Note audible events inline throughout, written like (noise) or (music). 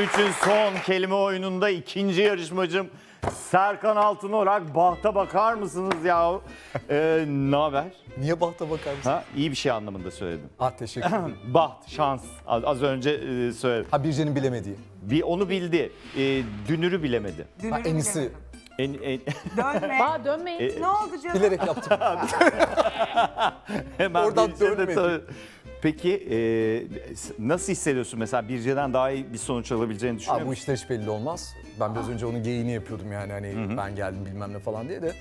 2023'ün son kelime oyununda ikinci yarışmacım Serkan Altınorak. Bahta bakar mısınız ya? Ee, ne haber? Niye bahta bakar mısın? Ha, iyi bir şey anlamında söyledim. Ah teşekkür ederim. (laughs) Baht, şans. Az, az önce e, söyledim. ha Birce'nin bilemediği. Bir onu bildi. E, dünürü bilemedi. Ha, en iyisi En, en, Dönme. Aa dönmeyin. E, ne oldu canım? bilerek yaptım. (laughs) hemen Oradan Birce'de dönmedi. tabii- Peki e, nasıl hissediyorsun mesela Birce'den daha iyi bir sonuç alabileceğini düşünüyor Abi bu musun? işler hiç belli olmaz. Ben biraz önce onun geyiğini yapıyordum yani hani ben geldim bilmem ne falan diye de.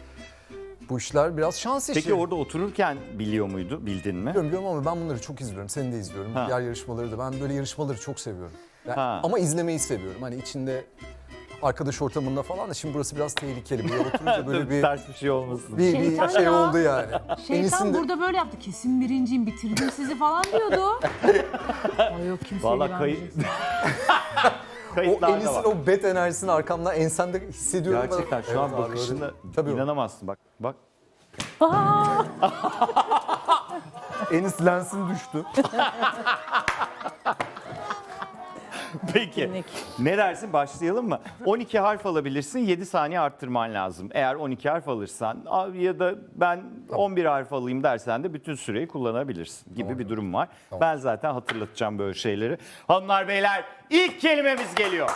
Bu işler biraz şans işi. Peki orada otururken biliyor muydu, bildin mi? Biliyorum biliyorum ama ben bunları çok izliyorum. Seni de izliyorum. Diğer yarışmaları da. Ben böyle yarışmaları çok seviyorum. Yani- Ha. ama izlemeyi seviyorum. Hani içinde arkadaş ortamında falan da şimdi burası biraz tehlikeli. Böyle (laughs) oturunca böyle bir Ters bir şey olmasın. bir, bir Şeytan şey ya. oldu yani. Şeytan Enis'in de- burada böyle yaptı. Kesin birinciyim bitirdim sizi falan diyordu. (laughs) Ay yok kimseye Valla kayıt... (laughs) o Kayıtlarda Enis'in var. o bet enerjisini arkamdan ensemde hissediyorum. Gerçekten şu Evet an abi, bakışında öyle. Tabii o. inanamazsın bak. Bak. Enis lensin düştü. (laughs) Peki. Ne dersin başlayalım mı? (laughs) 12 harf alabilirsin 7 saniye arttırman lazım. Eğer 12 harf alırsan ya da ben 11 harf alayım dersen de bütün süreyi kullanabilirsin gibi bir durum var. Ben zaten hatırlatacağım böyle şeyleri. Hanımlar beyler ilk kelimemiz geliyor.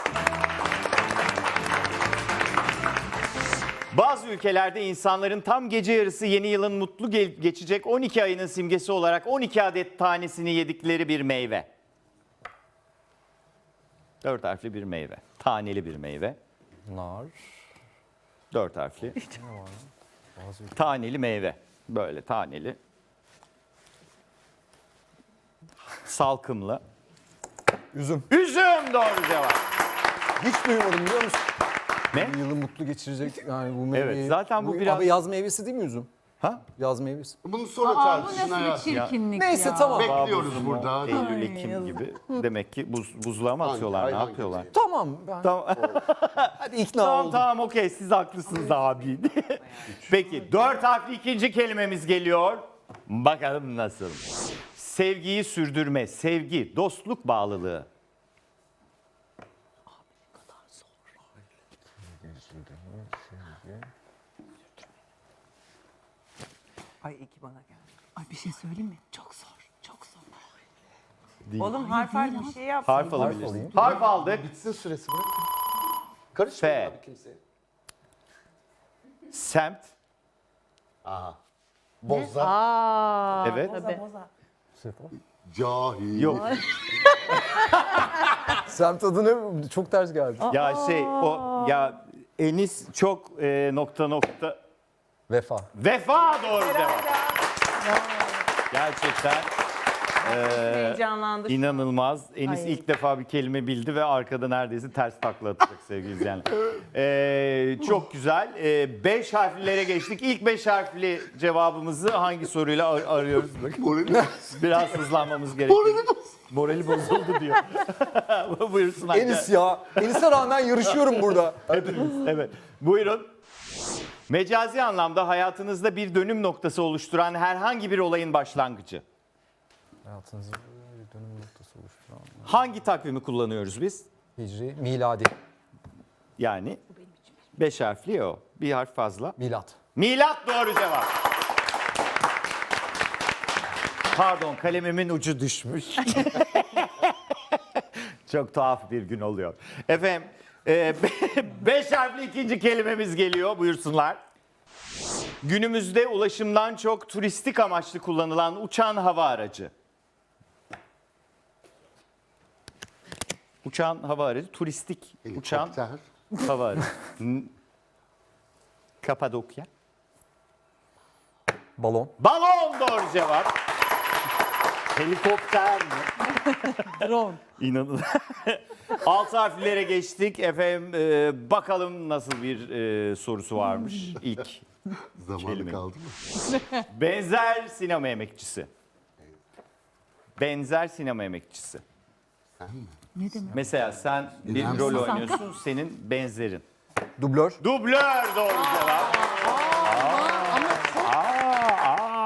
Bazı ülkelerde insanların tam gece yarısı yeni yılın mutlu ge- geçecek 12 ayının simgesi olarak 12 adet tanesini yedikleri bir meyve. Dört harfli bir meyve. Taneli bir meyve. Nar. Dört harfli. taneli meyve. Böyle taneli. Salkımlı. Üzüm. Üzüm doğru cevap. Hiç duymadım biliyor musun? Ne? Yılı mutlu geçirecek yani bu meyveyi. zaten bu biraz- Abi yaz meyvesi değil mi üzüm? Ha? Yaz meyvesi. Bunu sonra Aa bu tartışın nasıl bir hayatım. çirkinlik Neyse, ya. tamam. Bekliyoruz burada. Eylül, Ekim gibi. Demek ki buz, buzluğa mı atıyorlar? Hangi Ne hangi yapıyorlar? Tamam ben Tamam. (laughs) hadi ikna Tamam oldum. tamam okey siz haklısınız abi. (laughs) Peki dört harfli ikinci kelimemiz geliyor. Bakalım nasıl. Sevgiyi sürdürme, sevgi, dostluk bağlılığı. Ay iyi ki bana geldi. Ay bir şey söyleyeyim mi? Çok zor. Çok zor. Oğlum harf harf bir şey yap. Harf alabilirsin. Harf aldık. Bitsin süresi bırak. Karışmayın F. abi kimseye. Semt. Aha. Boza. Aa, Evet. Tabii. Cahil. Yok. (laughs) Semt adını çok ters geldi. Ya şey o ya Enis çok e, nokta nokta Vefa. vefa doğru cevap. Gerçekten Heyecanlandı. inanılmaz. Enis Ay. ilk defa bir kelime bildi ve arkada neredeyse ters takla atacak sevgili izleyenler. Ee, çok güzel. Ee, beş harflilere geçtik. İlk beş harfli cevabımızı hangi soruyla ar- arıyoruz? Bakın. Morali Biraz hızlanmamız gerekiyor. Morali bozuldu diyor. (laughs) Buyursun Hande. Enis ya. Enis'e rağmen yarışıyorum burada. Hepimiz, evet. Buyurun. Mecazi anlamda hayatınızda bir dönüm noktası oluşturan herhangi bir olayın başlangıcı. Hayatınızı bir dönüm noktası oluşturan. Hangi takvimi kullanıyoruz biz? Hicri, miladi, Yani beş harfli ya o. Bir harf fazla. milat. Milat doğru cevap. Pardon kalemimin ucu düşmüş. (laughs) Çok tuhaf bir gün oluyor. Efendim e, (laughs) beş harfli ikinci kelimemiz geliyor buyursunlar. Günümüzde ulaşımdan çok turistik amaçlı kullanılan uçan hava aracı. Uçan hava aracı, turistik uçan Helikopter. hava aracı. (laughs) N- Kapadokya. Balon. Balon doğru cevap. Helikopter mi? (laughs) Drone. İnanın. (laughs) Alt harflere geçtik. Efendim e, bakalım nasıl bir e, sorusu varmış (laughs) ilk. Zamanı Kelime. kaldı mı? Benzer sinema emekçisi. Benzer sinema emekçisi. Ne demek? Mesela sen bir İrem rol oynuyorsun, senin benzerin. Dublör. Dublör doğru cevap.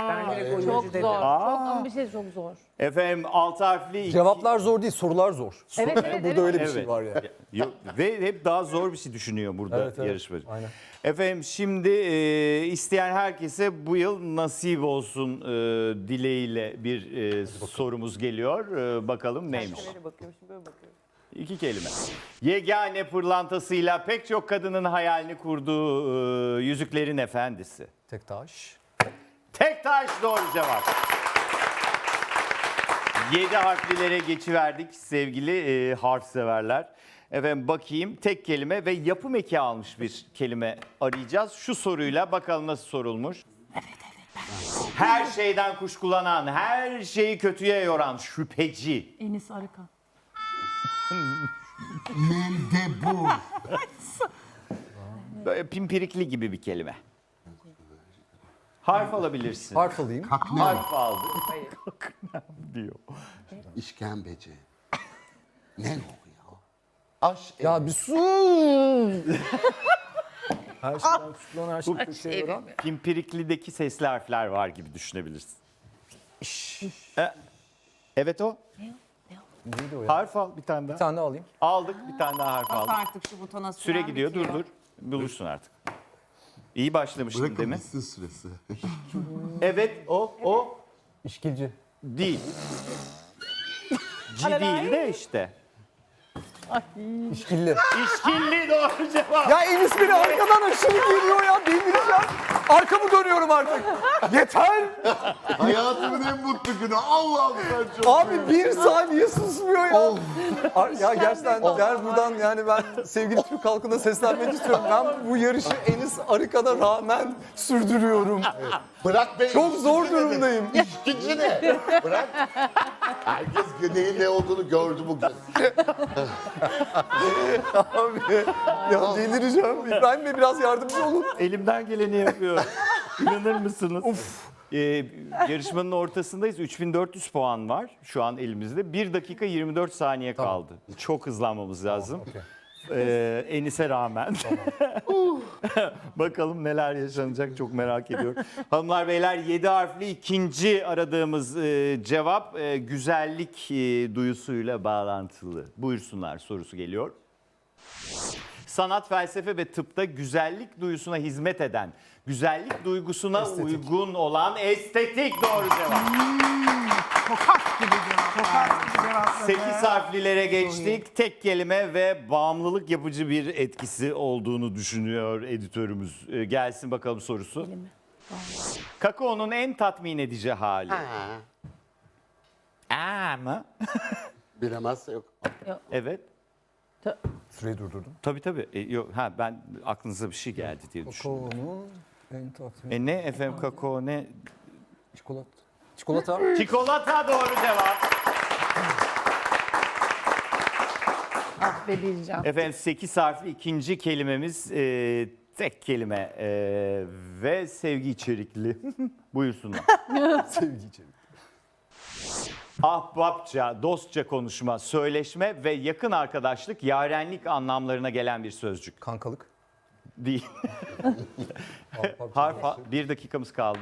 Ben direkt oyuncu Çok dedim. zor. Çok, ama bir şey çok zor. Efendim alt harfli iki- Cevaplar zor değil, sorular zor. Evet, evet, Burada evet. öyle bir Evet. şey var ya. Yok, ve hep daha zor bir şey düşünüyor burada Evet, evet. yarışmacı. Aynen. Efendim şimdi e, isteyen herkese bu yıl nasip olsun e, dileğiyle bir e, sorumuz geliyor. E, bakalım neymiş? Böyle bakıyorum şimdi böyle bakıyorum. İki kelime. Yegane pırlantasıyla pek çok kadının hayalini kurduğu e, Yüzüklerin Efendisi. Tek taş. Tek taş doğru cevap. 7 harflilere geçiverdik sevgili e, harf severler. Efendim bakayım tek kelime ve yapım eki almış bir kelime arayacağız. Şu soruyla bakalım nasıl sorulmuş. Her şeyden kuşkulanan, her şeyi kötüye yoran, şüpheci. Enis Arıkan. Mendebur. (laughs) Böyle pimpirikli gibi bir kelime. Harf alabilirsin. Harf alayım. Kaknem. Harf aldı. (laughs) diyor. İşkembeci. Ne o ya? Aş Ya bir su. (laughs) her şeyden kuşkulan her şey köşeye yoran. Pimpiriklideki sesli harfler var gibi düşünebilirsin. E, evet o. Neydi o ya? Harf al bir tane daha. Bir tane daha alayım. Aldık bir tane daha harf Bas aldık. artık şu butona Süre süren gidiyor dur bitiyor. dur. Bulursun artık. İyi başlamıştın Bırakın demin. bitsin süresi. (laughs) Evet o o İşkilci. değil. (laughs) C değil de işte. İşkilli. İşkilli doğru cevap. Ya Enis beni arkadan aşırı geliyor ya. Delireceğim. Arkamı dönüyorum artık. Yeter. Hayatımın en mutlu günü. Allah'ım sen çok Abi bir saniye susmuyor ya. Ar- ya gerçekten gel buradan yani ben sevgili Türk halkına seslenmek istiyorum. Ben bu yarışı Enis Arıkan'a rağmen sürdürüyorum. Bırak beni. Çok zor durumdayım. İşkinci ne? Bırak. Herkes neyin ne olduğunu gördü bugün. Abi ya delireceğim. İbrahim Bey biraz yardımcı olun. Elimden geleni yapıyorum. İnanır mısınız? Ee, yarışmanın ortasındayız. 3400 puan var şu an elimizde. 1 dakika 24 saniye kaldı. Çok hızlanmamız lazım. Ee, Enis'e rağmen. (laughs) Bakalım neler yaşanacak çok merak ediyorum. Hanımlar beyler 7 harfli ikinci aradığımız e, cevap e, güzellik e, duyusuyla bağlantılı. Buyursunlar sorusu geliyor. Sanat, felsefe ve tıpta güzellik duyusuna hizmet eden, güzellik duygusuna uygun olan estetik doğru cevap. Tokat gibi cevaplar. 8 harflilere geçtik. Tek kelime ve bağımlılık yapıcı bir etkisi olduğunu düşünüyor editörümüz. Ee, Gelsin bakalım sorusu. Kakaonun en tatmin edici hali. Ha. Aa mı? (laughs) Bilemezse yok. Evet. Süreyi durdurdum. Tabii tabii. E, yok, ha, ben aklınıza bir şey geldi diye düşündüm. Kakaonun en tatmin. E ne efendim kakao ne? Çikolata. Çikolata. Çikolata doğru cevap. Ah be. Efendim 8 harfli ikinci kelimemiz e, tek kelime e, ve sevgi içerikli. (laughs) Buyursunlar. (laughs) Sevgi içerik. Ahbapça, dostça konuşma, söyleşme ve yakın arkadaşlık, yarenlik anlamlarına gelen bir sözcük. Kankalık. Değil. (laughs) Harf, bir dakikamız kaldı.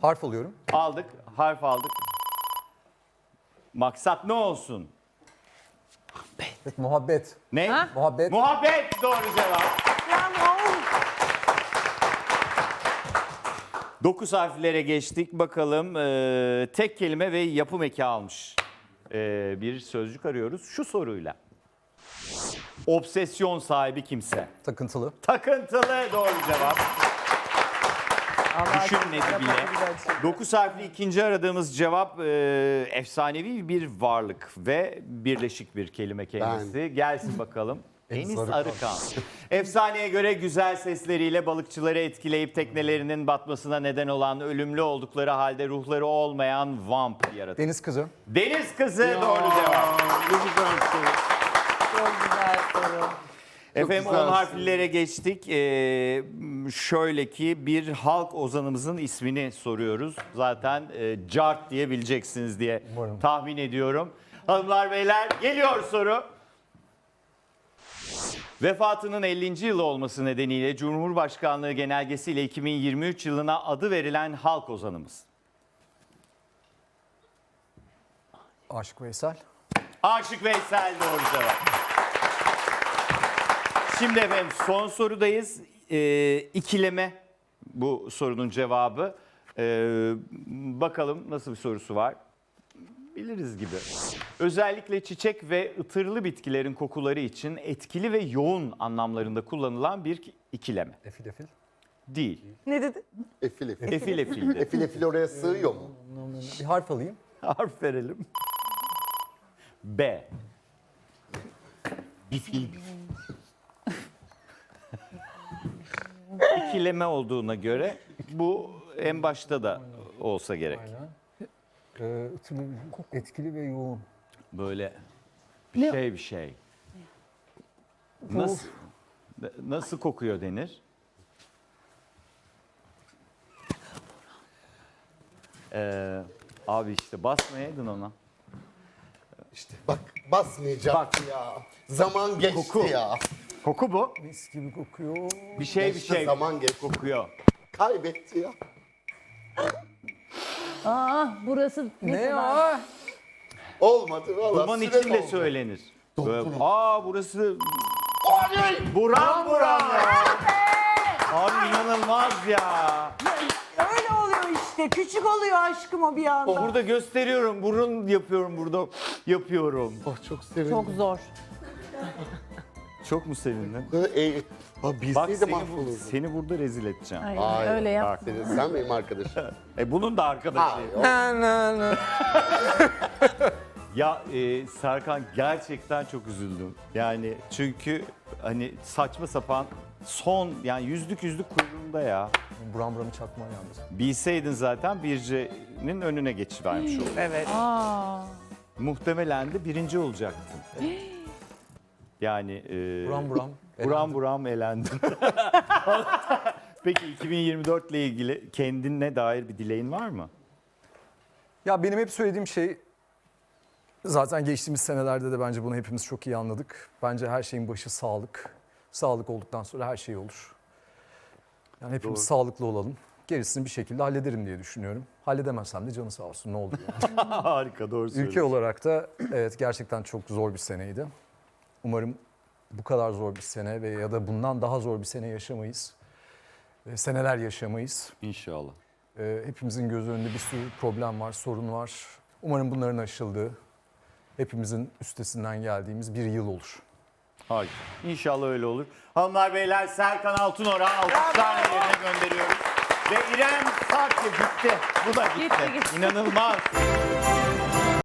Harf alıyorum. Aldık, harf aldık. Maksat ne olsun? Muhabbet. Ne? Muhabbet. Muhabbet doğru cevap. Dokuz harflere geçtik. Bakalım e, tek kelime ve yapım eki almış e, bir sözcük arıyoruz. Şu soruyla. Obsesyon sahibi kimse. Takıntılı. Takıntılı doğru cevap. Allah Düşünmedi bile. yapabilir şey. 9 harfli ikinci aradığımız cevap e, efsanevi bir varlık ve birleşik bir kelime kendisi. Gelsin bakalım. (laughs) Enis Arıkan. (laughs) Efsaneye göre güzel sesleriyle balıkçıları etkileyip teknelerinin batmasına neden olan ölümlü oldukları halde ruhları olmayan vamp yaratık. Deniz kızı. Deniz kızı doğru cevap. Ne güzel soru. Çok güzel soru. Efendim 10 harflilere geçtik. Ee, şöyle ki bir halk ozanımızın ismini soruyoruz. Zaten e, Cart diyebileceksiniz diye Umarım. tahmin ediyorum. Hanımlar beyler geliyor soru. Vefatının 50. yılı olması nedeniyle Cumhurbaşkanlığı genelgesiyle 2023 yılına adı verilen halk ozanımız. Aşık Veysel. Aşık Veysel doğru cevap. Şimdi efendim son sorudayız. Ee, ikileme bu sorunun cevabı. Ee, bakalım nasıl bir sorusu var. Biliriz gibi. Özellikle çiçek ve ıtırlı bitkilerin kokuları için etkili ve yoğun anlamlarında kullanılan bir ikileme. Efil efil. Değil. Ne dedi? Efil efil. Efil efildi. Efil efil oraya sığıyor mu? Bir harf alayım. Harf verelim. B. Bifil. İkileme olduğuna göre bu en başta da olsa gerek. Ee, etkili ve yoğun. Böyle bir şey bir şey. Nasıl nasıl kokuyor denir? Ee, abi işte basmayaydın ona. İşte bak basmayacak ya. Zaman geçti Koku. ya. Koku bu. Mis gibi kokuyor. Bir şey bir Geçti, şey zaman geçti. kokuyor. Kaybetti ya. Aa burası Ne kadar- ya? Olmadı valla. Duman süre için de doldu. söylenir. Böyle, Aa burası buram buram ya. Abi inanılmaz ya. Öyle oluyor işte. Küçük oluyor aşkım o bir anda. Burada gösteriyorum. Burun yapıyorum burada. Yapıyorum. Oh çok sevindim. Çok zor. Çok mu sevindin? E, bak seni, bu- seni burada rezil edeceğim. Ay, Hayır, öyle yap. Bak. Sen benim arkadaşım. (laughs) E bunun da arkadaşı. Hayır. (laughs) Ya e, Serkan gerçekten çok üzüldüm. Yani çünkü hani saçma sapan son yani yüzlük yüzlük kuyruğunda ya. Buram buramı çakma yalnız. Bilseydin zaten Birce'nin önüne geçivermiş (laughs) olurdun. Evet. Aa. Muhtemelen de birinci olacaktın. Yani e, Buram buram. buram buram elendin. Peki 2024 ile ilgili kendine dair bir dileğin var mı? Ya benim hep söylediğim şey zaten geçtiğimiz senelerde de bence bunu hepimiz çok iyi anladık. Bence her şeyin başı sağlık. Sağlık olduktan sonra her şey olur. Yani hepimiz Doğru. sağlıklı olalım. Gerisini bir şekilde hallederim diye düşünüyorum. Halledemezsem de canı sağ olsun ne olur. yani. (laughs) Harika doğru söylüyorsun. Ülke olarak da evet gerçekten çok zor bir seneydi. Umarım bu kadar zor bir sene ve ya da bundan daha zor bir sene yaşamayız. Ve seneler yaşamayız. İnşallah. Ee, hepimizin göz önünde bir sürü problem var, sorun var. Umarım bunların aşıldığı, hepimizin üstesinden geldiğimiz bir yıl olur. Harika. İnşallah öyle olur. Hanımlar beyler Serkan Altınor'a alkışlarla yerine gönderiyoruz. Ve İrem Sarkı gitti. Bu da gitti. Gitti, gitti. İnanılmaz.